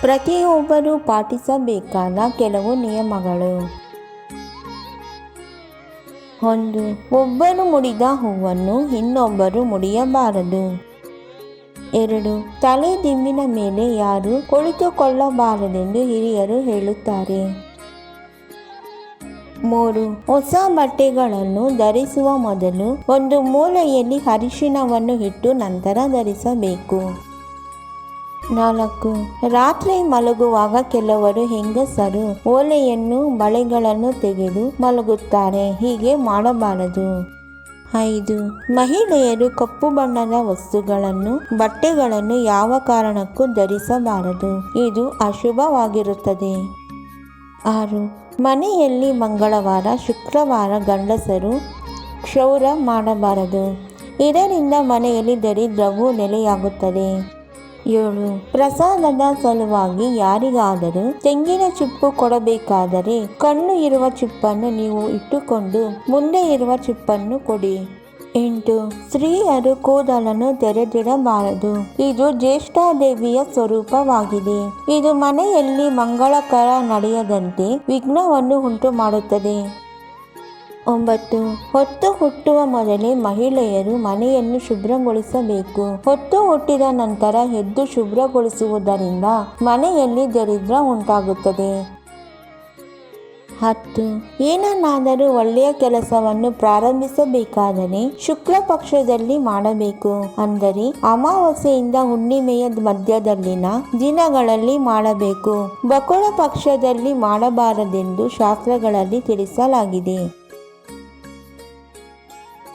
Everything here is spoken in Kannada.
ಪ್ರತಿಯೊಬ್ಬರು ಪಾಟಿಸಬೇಕಾದ ಕೆಲವು ನಿಯಮಗಳು. ಒಂದು ಒಬ್ಬರು ಮುಡಿದ ಹೂವನ್ನು ಇನ್ನೊಬ್ಬರು ಮುಡಿಯಬಾರದು. ಎರಡು, ತಲೆ ದಿಂಬಿನ ಮೇಲೆ ಯಾರು ಕುಳಿತುಕೊಳ್ಳಬಾರದೆಂದು ಹಿರಿಯರು ಹೇಳುತ್ತಾರೆ. ಮೂರು, ಹೊಸ ಬಟ್ಟೆಗಳನ್ನು ಧರಿಸುವ ಮೊದಲು ಒಂದು ಮೂಲೆಯಲ್ಲಿ ಅರಿಶಿಣವನ್ನು ಇಟ್ಟು ನಂತರ ಧರಿಸಬೇಕು. ನಾಲ್ಕು. ರಾತ್ರಿ ಮಲಗುವಾಗ ಕೆಲವರು ಹೆಂಗಸರು ಓಲೆಯನ್ನು ಬಳೆಗಳನ್ನು ತೆಗೆದು ಮಲಗುತ್ತಾರೆ. ಹೀಗೆ ಮಾಡಬಾರದು. ಐದು. ಮಹಿಳೆಯರು ಕಪ್ಪು ಬಣ್ಣದ ವಸ್ತುಗಳನ್ನು, ಬಟ್ಟೆಗಳನ್ನು ಯಾವ ಕಾರಣಕ್ಕೂ ಧರಿಸಬಾರದು. ಇದು ಅಶುಭವಾಗಿರುತ್ತದೆ. ಆರು. ಮನೆಯಲ್ಲಿ ಮಂಗಳವಾರ, ಶುಕ್ರವಾರ ಗಂಡಸರು ಕ್ಷೌರ ಮಾಡಬಾರದು. ಇದರಿಂದ ಮನೆಯಲ್ಲಿ ದರಿದ್ರವು ನೆಲೆಯಾಗುತ್ತದೆ. ಏಳು. ಪ್ರಸಾದದ ಸಲುವಾಗಿ ಯಾರಿಗಾದರೂ ತೆಂಗಿನ ಚಿಪ್ಪು ಕೊಡಬೇಕಾದರೆ ಕಣ್ಣು ಇರುವ ಚಿಪ್ಪನ್ನು ನೀವು ಇಟ್ಟುಕೊಂಡು ಮುಂದೆ ಇರುವ ಚಿಪ್ಪನ್ನು ಕೊಡಿ. ಎಂಟು. ಸ್ತ್ರೀಯರು ಕೂದಲನ್ನು ತೆರೆದಿಡಬಾರದು. ಇದು ಜ್ಯೇಷ್ಠಾದೇವಿಯ ಸ್ವರೂಪವಾಗಿದೆ. ಇದು ಮನೆಯಲ್ಲಿ ಮಂಗಳಕರ ನಡೆಯದಂತೆ ವಿಘ್ನವನ್ನು ಉಂಟು ಮಾಡುತ್ತದೆ ಒಂಬತ್ತು, ಹೊತ್ತು ಹುಟ್ಟುವ ಮೊದಲೇ ಮಹಿಳೆಯರು ಮನೆಯನ್ನು ಶುಭ್ರಗೊಳಿಸಬೇಕು. ಹೊತ್ತು ಹುಟ್ಟಿದ ನಂತರ ಎದ್ದು ಶುಭ್ರಗೊಳಿಸುವುದರಿಂದ ಮನೆಯಲ್ಲಿ ದರಿದ್ರ ಉಂಟಾಗುತ್ತದೆ. ಹತ್ತು, ಏನನ್ನಾದರೂ ಒಳ್ಳೆಯ ಕೆಲಸವನ್ನು ಪ್ರಾರಂಭಿಸಬೇಕಾದರೆ ಶುಕ್ಲ ಪಕ್ಷದಲ್ಲಿ ಮಾಡಬೇಕು. ಅಂದರೆ ಅಮಾವಾಸ್ಯೆಯಿಂದ ಹುಣ್ಣಿಮೆಯ ಮಧ್ಯದಲ್ಲಿನ ದಿನಗಳಲ್ಲಿ ಮಾಡಬೇಕು. ಬಕುಳ ಪಕ್ಷದಲ್ಲಿ ಮಾಡಬಾರದೆಂದು ಶಾಸ್ತ್ರಗಳಲ್ಲಿ ತಿಳಿಸಲಾಗಿದೆ.